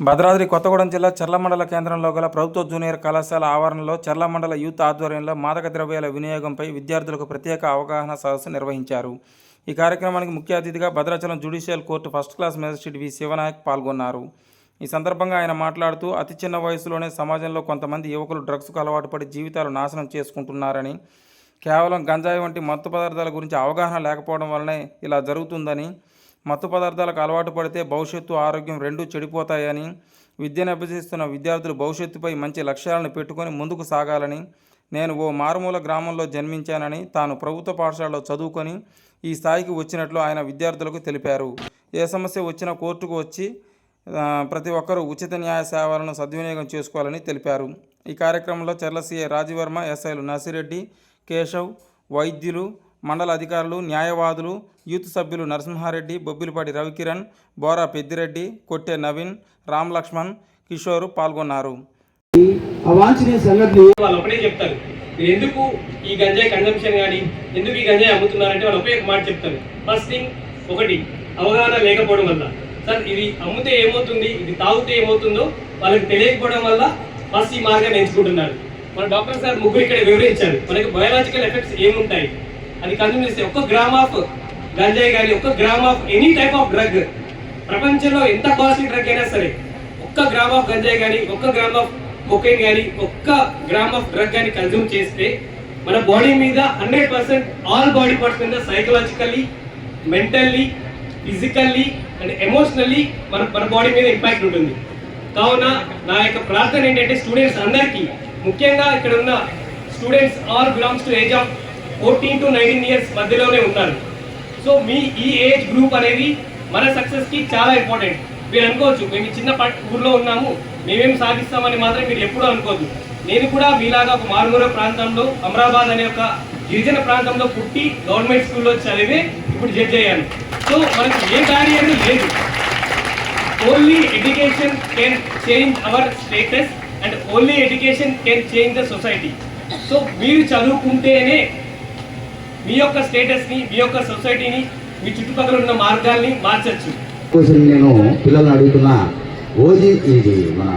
భద్రాద్రి కొత్తగూడెం జిల్లా చర్ల మండల కేంద్రంలో గల ప్రభుత్వ జూనియర్ కళాశాల ఆవరణలో చర్ల మండల యూత్ ఆధ్వర్యంలో మాదక ద్రవ్యాల వినియోగంపై విద్యార్థులకు ప్రత్యేక అవగాహన సదస్సు నిర్వహించారు. ఈ కార్యక్రమానికి ముఖ్య అతిథిగా Bhadrachalam judicial court first class magistrate V. Sivanayak పాల్గొన్నారు. ఈ సందర్భంగా ఆయన మాట్లాడుతూ అతి చిన్న వయసులోనే సమాజంలో కొంతమంది యువకులు డ్రగ్స్కు అలవాటు పడి జీవితాలు నాశనం చేసుకుంటున్నారని కేవలం గంజాయి వంటి మత్తు పదార్థాల గురించి అవగాహన లేకపోవడం వల్లనే ఇలా జరుగుతుందని మత్తు పదార్థాలకు అలవాటు పడితే భవిష్యత్తు ఆరోగ్యం రెండూ చెడిపోతాయని విద్యను అభ్యసిస్తున్న విద్యార్థులు భవిష్యత్తుపై మంచి లక్ష్యాలను పెట్టుకొని ముందుకు సాగాలని నేను ఓ మారుమూల గ్రామంలో జన్మించానని తాను ప్రభుత్వ పాఠశాలలో చదువుకొని ఈ స్థాయికి వచ్చినట్లు ఆయన విద్యార్థులకు తెలిపారు. ఏ సమస్య వచ్చినా కోర్టుకు వచ్చి ప్రతి ఒక్కరూ ఉచిత న్యాయ సేవలను సద్వినియోగం చేసుకోవాలని తెలిపారు. ఈ కార్యక్రమంలో చర్ల సిఐ రాజవర్మ ఎస్ఐలు నర్సిరెడ్డి కేశవ్ వైద్యులు మండల అధికారులు న్యాయవాదులు యూత్ సభ్యులు నరసింహారెడ్డి బొబ్బిలిపాటి రవికిరణ్ బోరా పెద్దిరెడ్డి కొట్టె నవీన్ రామ్ లక్ష్మణ్ కిషోర్ పాల్గొన్నారు. వాళ్ళు ఒకటే చెప్తారు. మీరు ఎందుకు ఈ గంజాయి కన్జంప్షన్ కానీ ఎందుకు ఈ గంజాయి అమ్ముతున్నారంటే వాళ్ళు ఒకే ఒక మాట చెప్తారు. ఫస్ట్ థింగ్ ఒకటి అవగాహన లేకపోవడం వల్ల. సార్ ఇది అమ్మితే ఏమవుతుంది? ఇది తాగితే ఏమవుతుందో వాళ్ళకి తెలియకపోవడం వల్ల ఫస్ట్ ఈ మార్గాన్ని ఎంచుకుంటున్నారు. మన డాక్టర్ సార్ ముగ్గురు ఇక్కడ వివరించారు. మనకి బయోలాజికల్ ఎఫెక్ట్స్ ఏముంటాయి? అది కన్జ్యూమ్ చేస్తే ఒక్క గ్రామ్ ఆఫ్ గంజాయి కానీ ఒక్క gram of any type of drug ప్రపంచంలో ఎంత కాస్ట్లీ డ్రగ్ అయినా సరే ఒక్క గ్రామ్ ఆఫ్ గంజాయి కానీ ఒక్క గ్రామ్ ఆఫ్ కొకైన్ కానీ ఒక్క గ్రామ్ ఆఫ్ డ్రగ్ కానీ కన్జ్యూమ్ చేస్తే మన బాడీ మీద hundred percent all body parts మీద psychologically mentally physically and emotionally మన మన బాడీ మీద ఇంపాక్ట్ ఉంటుంది. కావున నా యొక్క ప్రార్థన ఏంటంటే స్టూడెంట్స్ అందరికీ ముఖ్యంగా ఇక్కడ ఉన్న students all belongs to age of fourteen to nineteen years మధ్యలోనే ఉన్నారు. సో మీ ఈ ఏజ్ గ్రూప్ అనేది మన సక్సెస్కి చాలా ఇంపార్టెంట్ మీరు అనుకోవచ్చు మేము చిన్న ఊర్లో ఉన్నాము మేమేం సాధిస్తామని మాత్రం మీరు ఎప్పుడూ అనుకోవద్దు నేను కూడా మీలాగా ఒక మారుమూల ప్రాంతంలో అమరాబాద్ అనే ఒక గిరిజన ప్రాంతంలో పుట్టి గవర్నమెంట్ స్కూల్లో చదివి ఇప్పుడు జడ్జ్ అయ్యాను. సో మనకి ఏ బ్యారియర్ లేదు. Only education can change our status and only education can change the society so మీరు చదువుకుంటేనే మీ యొక్క స్టేటస్ని మీ యొక్క సొసైటీని మీ చుట్టుపక్కల ఉన్న మార్గాల్ని మార్చచ్చు. కోసం నేను పిల్లల్ని అడుగుతున్నా ఓజీ ఇది మన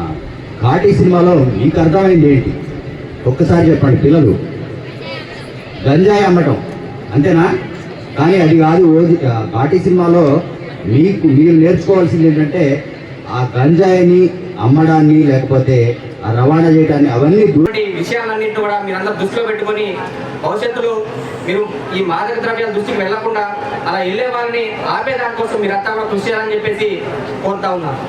కాటి సినిమాలో మీకు అర్థమైంది ఏంటి? ఒక్కసారి చెప్పండి పిల్లలు. గంజాయి అమ్మటం అంతేనా? కానీ అది కాదు ఓజీ కాటి సినిమాలో మీకు మీరు నేర్చుకోవాల్సింది ఏంటంటే ఆ గంజాయిని అమ్మడాన్ని లేకపోతే ఆ రవాణా చేయడాన్ని అవన్నీ దూ- విషయాలన్నింటినీ కూడా మీరందరూ దృష్టిలో పెట్టుకొని భవిష్యత్తులో మీరు ఈ మాదక ద్రవ్యాల దృష్టికి వెళ్ళకుండా అలా వెళ్ళే వారిని ఆపే దానికోసం మీరంతా కూడా కృషి చేయాలని చెప్పేసి కోరుతా ఉన్నారు.